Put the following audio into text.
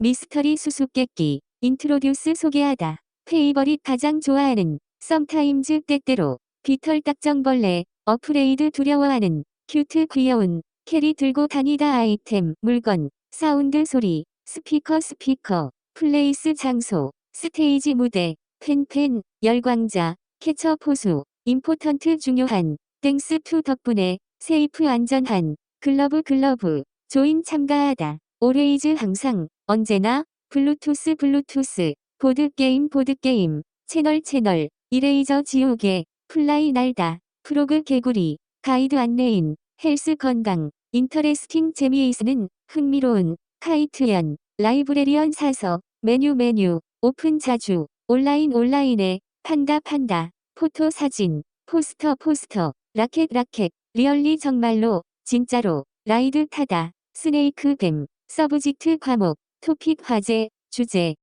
미스터리 수수께끼 인트로듀스 소개하다. 페이버릿 가장 좋아하는 썸타임즈 때때로 비털 딱정벌레 어프레이드 두려워하는 큐트 귀여운 캐리 들고 다니다 아이템 물건 사운드 소리 스피커 스피커 플레이스 장소 스테이지 무대 팬팬 열광자 캐처 포수 임포턴트 중요한 땡스 투 덕분에 세이프 안전한 글러브 글러브 조인 참가하다. 올웨이즈 항상 언제나 블루투스 블루투스 보드게임 보드게임 채널 채널 이레이저 지우개 플라이 날다 프로그 개구리 가이드 안내인 헬스 건강 인터레스팅 재미있는 흥미로운 카이트연 라이브레리언 사서 메뉴 메뉴 오픈 자주 온라인 온라인에 판다 판다 포토 사진 포스터 포스터 라켓 라켓 리얼리 정말로 진짜로 라이드 타다 스네이크 뱀 서브직트 과목 토픽 화제 주제